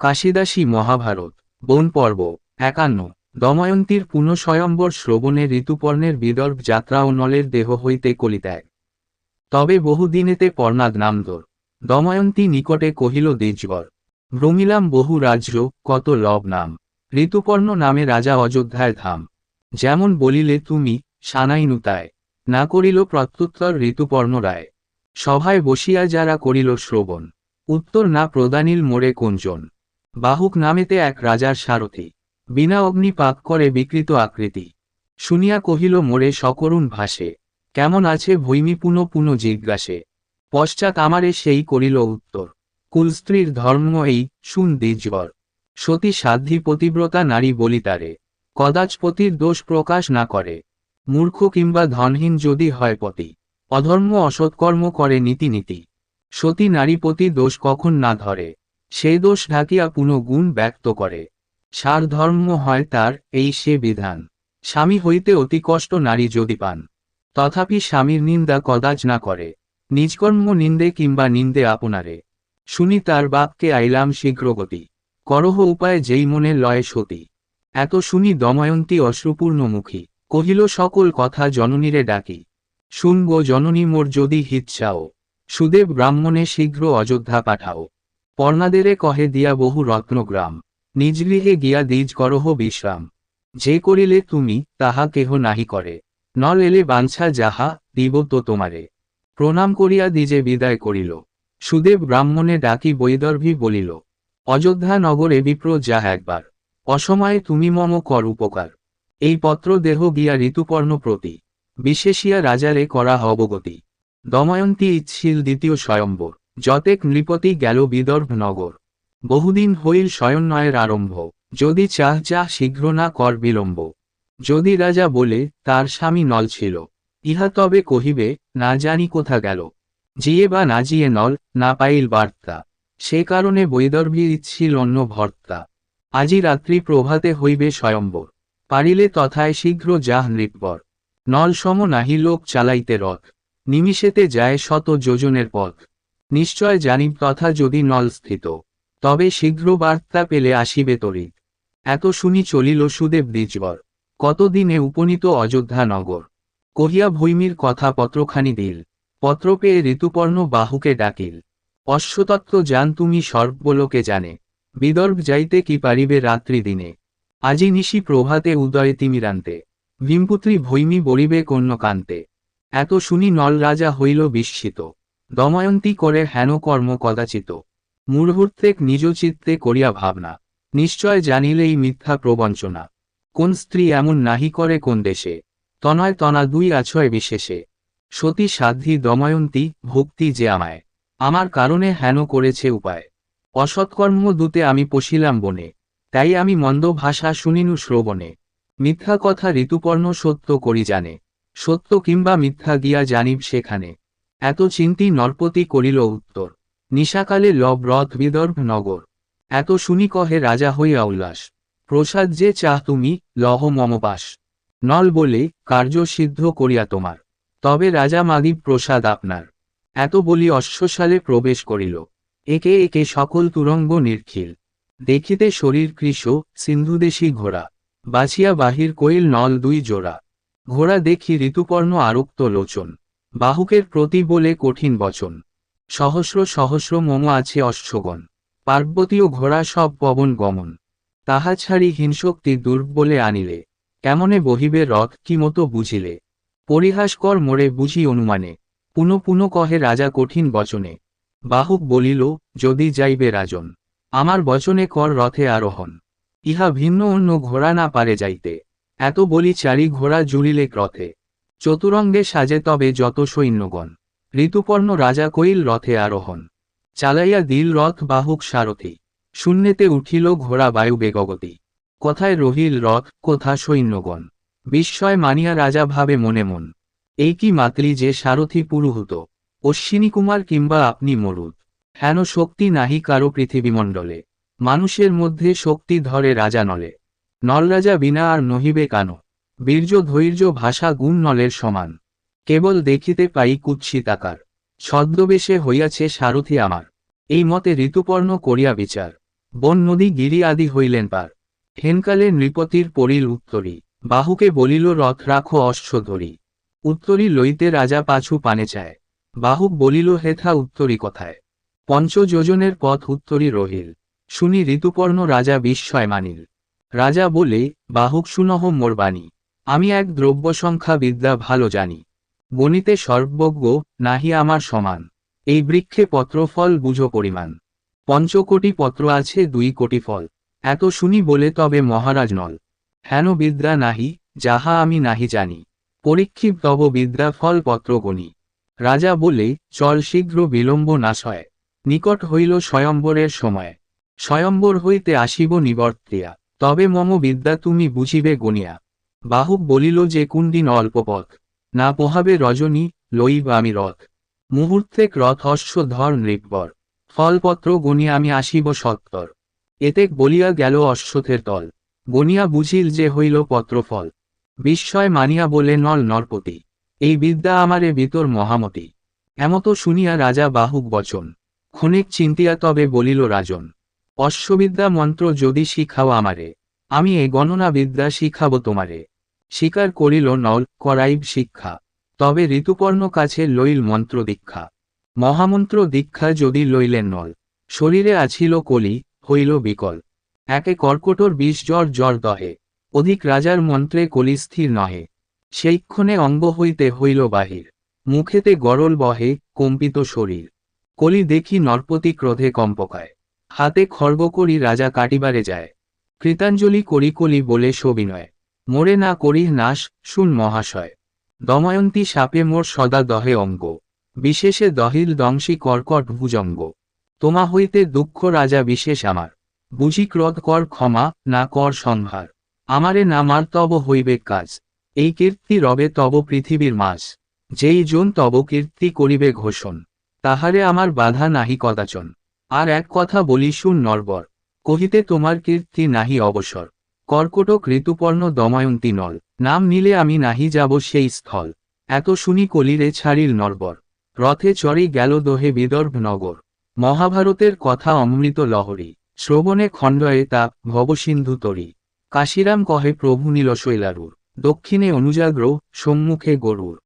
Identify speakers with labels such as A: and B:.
A: কাশিদাসী মহাভারত, বন পর্ব, একান্ন। দময়ন্তীর পুনঃস্বয়ম্বর শ্রবণে ঋতুপর্ণের বিদর্ভ যাত্রা ও নলের দেহ হইতে কলিতায়। তবে বহুদিনেতে পর্ণাদ নামদর দময়ন্তী নিকটে কহিল দ্বিজবর ভ্রমিলাম বহু রাজ্য, কত লব নাম। ঋতুপর্ণ নামে রাজা অযোধ্যায় ধাম। যেমন বলিলে তুমি সানাইনুতায় না করিল প্রত্যুত্তর ঋতুপর্ণ রায়। সভায় বসিয়া যারা করিল শ্রবণ। উত্তর না প্রদানিল মোড়ে কুঞ্জন বাহুক নামেতে এক রাজার সারথি। বিনা অগ্নি পাক করে বিকৃত আকৃতি। শুনিয়া কহিল মোড়ে সকরুণ ভাসে। কেমন আছে ভৈমী পুনঃ পুন জিজ্ঞাসে। পশ্চাৎ আমারে সেই করিল উত্তর। কুলস্ত্রীর ধর্ম এই, শুন দ্বিজবর। সতী সাধ্যি পতিব্রতা নারী বলিতারে কদাচ পতির দোষ প্রকাশ না করে। মূর্খ কিংবা ধনহীন যদি হয় পতি। অধর্ম অসৎকর্ম করে নীতি নীতি। সতী নারীপতি দোষ কখন না ধরে। সেই দোষ ঢাকিয়া পুনঃ গুণ ব্যক্ত করে। সার ধর্ম হয় তার, এই সে বিধান। স্বামী হইতে অতি কষ্ট নারী যদি পান। তথাপি স্বামীর নিন্দা কদাচ না করে। নিজকর্ম নিন্দে কিংবা নিন্দে আপনারে। শুনি তার বাপকে আইলাম শীঘ্রগতি। করহ উপায় যেই মনে লয় সতী। এত শুনি দময়ন্তী অশ্রুপূর্ণ মুখী। কহিল, সকল কথা জননীরে ডাকি। শুনব জননী মোর যদি হিত চাও। সুদেব ব্রাহ্মণে শীঘ্র অযোধ্যা পাঠাও। পর্ণাদেরে কহে দিয়া বহু রত্নগ্রাম। নিজ গৃহে গিয়া দ্বিজ করহ বিশ্রাম। যে করিলে তুমি, তাহা কেহ নাহি করে। নল এলে বাঞ্ছা যাহা, দিব তো তোমারে। প্রণাম করিয়া দ্বিজে বিদায় করিল। সুদেব ব্রাহ্মণে ডাকি বৈদর্ভী বলিল, অযোধ্যা নগরে বিপ্র যা একবার। অসময়ে তুমি মম কর উপকার। এই পত্র দেহ গিয়া ঋতুপর্ণ প্রতি। বিশেষিয়া রাজারে করা অবগতি। দময়ন্তী ইচ্ছিল দ্বিতীয় স্বয়ম্বর। যতেক নৃপতি গেল বিদর্ভ নগর। বহুদিন হইল শয়ননয়ের আরম্ভ। যদি চাহ চাহ শীঘ্র না কর বিলম্ব। যদি রাজা বলে, তার স্বামী নল ছিল। ইহা তবে কহিবে, না জানি কোথা গেল। জিয়ে বা না জিয়ে নল, না পাইল বার্তা। সে কারণে বৈদর্ভী ইচ্ছিল অন্য ভর্তা। আজি রাত্রি প্রভাতে হইবে স্বয়ম্বর। পারিলে তথায় শীঘ্র যাহ নৃপবর। নল সম নাহি লোক চালাইতে রথ। নিমিষেতে যায় শত যোজনের পথ। নিশ্চয় জানিব তথা যদি নল স্থিত। তবে শীঘ্র বার্তা পেলে আসিবে তরিত এত শুনি চলিল সুদেব দ্বিজবর। কতদিনে উপনীত অযোধ্যা নগর। কহিয়া ভৈমির কথা পত্রখানি দিল। পত্র পেয়ে ঋতুপর্ণ বাহুকে ডাকিল। অশ্বতত্ত্ব যান তুমি সর্বলোকে জানে। বিদর্ভ যাইতে কি পারিবে রাত্রি দিনে। আজি নিশি প্রভাতে উদয়ে তিমিরান্তে। ভীমপুত্রী ভৈমি বরিবে কন্য কান্তে এত শুনি নল রাজা হইল বিস্মিত। দময়ন্তী করে হেন কর্ম কদাচিত মুহূর্তেক নিজ চিত্তে করিয়া ভাবনা। নিশ্চয় জানিলেই মিথ্যা প্রবঞ্চনা। কোন স্ত্রী এমন নাহি করে কোন দেশে। তনয় তনা দুই আছয় বিশেষে। সতী সাধ্যি দময়ন্তী, ভক্তি যে আমায়। আমার কারণে হেন করেছে উপায়। অসৎকর্ম দূতে আমি পশিলাম বনে। তাই আমি মন্দ ভাষা শুনিনু শ্রবণে। মিথ্যা কথা ঋতুপর্ণ সত্য করি জানে। সত্য কিংবা মিথ্যা গিয়া জানিব সেখানে। এত চিন্তি নরপতি করিল উত্তর, নিশাকালে লব রথ বিদর্ভ নগর। এত শুনি কহে রাজা হইয়া উল্লাস প্রসাদ যে চাহ তুমি, লহ মমপাস নল বলে, কার্য সিদ্ধ করিয়া তোমার। তবে রাজা মাগিব প্রসাদ আপনার। এত বলি অশ্বসালে প্রবেশ করিল। একে একে সকল তুরঙ্গ নির্খিল। দেখিতে শরীর কৃষ সিন্ধুদেশী ঘোড়া। বাছিয়া বাহির কইল নল দুই জোড়া। ঘোড়া দেখি ঋতুপর্ণ আরক্ত লোচন। বাহুকের প্রতি বলে কঠিন বচন। সহস্র সহস্র মম আছে অশ্বগণ। পার্বতীয় ঘোড়া সব পবন গমন। তাহা ছাড়ি হিংসক্তি দুর্বলে আনিলে। কেমনে বহিবে রথ, কি মতো বুঝিলে। পরিহাস কর মোড়ে বুঝি অনুমানে। পুনঃ পুনঃ কহে রাজা কঠিন বচনে। বাহুক বলিল, যদি যাইবে রাজন, আমার বচনে কর রথে আরোহণ। ইহা ভিন্ন অন্য ঘোড়া না পারে যাইতে। এত বলি চারি ঘোড়া জুড়িলে রথে চতুরঙ্গে সাজে তবে যত সৈন্যগণ। ঋতুপর্ণ রাজা কইল রথে আরোহণ। চালাইয়া দিল রথ বাহুক সারথি। শূন্যেতে উঠিল ঘোড়া বায়ু বেগগতি। কোথায় রহিল রথ, কোথা সৈন্যগণ। বিস্ময় মানিয়া রাজা ভাবে মনে মন। এই কি মাতলি যে সারথি পুরুহুত? অশ্বিনী কুমার কিংবা আপনি মরুদ। হেন শক্তি নাহি কারও পৃথিবীমণ্ডলে। মানুষের মধ্যে শক্তি ধরে রাজা নলে। নলরাজা বিনা আর নহিবে কানো। বীর্য ধৈর্য ভাষা গুণ নলের সমান। কেবল দেখিতে পাই কুৎসিতাকার ছদ্মবেশে হইয়াছে সারথি আমার। এই মতে ঋতুপর্ণ করিয়া বিচার। বন নদী গিরি আদি হইলেন পার। হেনকালে নৃপতির পরিল উত্তরী। বাহুকে বলিল, রথ রাখো অশ্ব ধরি। উত্তরী লইতে রাজা পাছু পানে চায়। বাহুক বলিল, হেথা উত্তরী কথায়? পঞ্চযোজনের পথ উত্তরী রহিল। শুনি ঋতুপর্ণ রাজা বিস্ময় মানিল। রাজা বলে, বাহুক শুনহ মোর বাণী। আমি এক দ্রব্য সংখ্যা বিদ্যা ভালো জানি। গণিতে সর্বজ্ঞ নাহি আমার সমান। এই বৃক্ষে পত্রফল বুঝো পরিমাণ। পঞ্চকোটি পত্র আছে, দুই কোটি ফল। এত শুনি বলে তবে মহারাজ নল। হেন বিদ্যা নাহি, যাহা আমি নাহি জানি। পরীক্ষিত তব বিদ্যা ফল পত্র গণি। রাজা বলে, চল শীঘ্র বিলম্ব নাশ হয়। নিকট হইল স্বয়ম্বরের সময়। স্বয়ম্বর হইতে আসিব নিবর্তিয়া তবে মম বিদ্যা তুমি বুঝিবে গনিয়া বাহুক বলিল যে কুন্দিন অল্প পথ। না পোহাবে রজনী, লইব আমি রথ। মুহূর্তেক রথ অশ্ব ধর নৃপবর। ফলপত্র গনিয়া আমি আসিব সত্তর। এতেক বলিয়া গেল অশ্বথের তল গনিয়া বুঝিল যে হইল পত্রফল। বিস্ময় মানিয়া বলে, নল নরপতি, এই বিদ্যা আমারে ভিতর মহামতি। এমত শুনিয়া রাজা বাহুক বচন। ক্ষণিক চিন্তিয়া তবে বলিল রাজন অশ্ববিদ্যা মন্ত্র যদি শিখাও আমারে, আমি এ গণনা বিদ্যা শিখাবো তোমারে। স্বীকার করিল, নল, করাইব শিক্ষা। তবে ঋতুপর্ণ কাছে লইল মন্ত্র দীক্ষা। মহামন্ত্র দীক্ষা যদি লইলেন নল। শরীরে আছিল কলি, হইল বিকল। একে কর্কটর বিষ জ্বর জ্বর দহে। অধিক রাজার মন্ত্রে কলি স্থির নহে। সেইক্ষণে অঙ্গ হইতে হইল বাহির। মুখেতে গরল বহে, কম্পিত শরীর। কলি দেখি নরপতি ক্রোধে কম্পকায়। হাতে খর্ব করি রাজা কাটিবারে যায়। কৃতাঞ্জলি করি কলি বলে সবিনয় মোরে না করি নাশ, শুন মহাশয়। দময়ন্তী সাপে মোর সদা দহে অঙ্গ। বিশেষে দহিল দংশী কর্কট ভুজঙ্গ। তোমা হইতে দুঃখ রাজা বিশেষ আমার। বুঝি ক্রোধ কর ক্ষমা, না কর সংহার। আমারে না মার তব হইবে কাজ। এই কীর্তি রবে তব পৃথিবীর মাস। যেই জন তব কীর্তি করিবে ঘোষণ। তাহারে আমার বাধা নাহি কদাচন। আর এক কথা বলি শুন নরবর। কহিতে তোমার কীর্তি নাহি অবসর। কর্কটক ঋতুপর্ণ দময়ন্তী নল। নাম নিলে আমি নাহি যাব সেই স্থল। এত শুনি কলিরে ছাড়িল নরবর রথে চড়ি গেল দোহে বিদর্ভ নগর। মহাভারতের কথা অমৃত লহরী। শ্রবণে খণ্ডয়ে তা ভবসিন্ধু তরি। কাশিরাম কহে প্রভু নীল শৈলারুর দক্ষিণে অনুজাগ্র সম্মুখে গরুর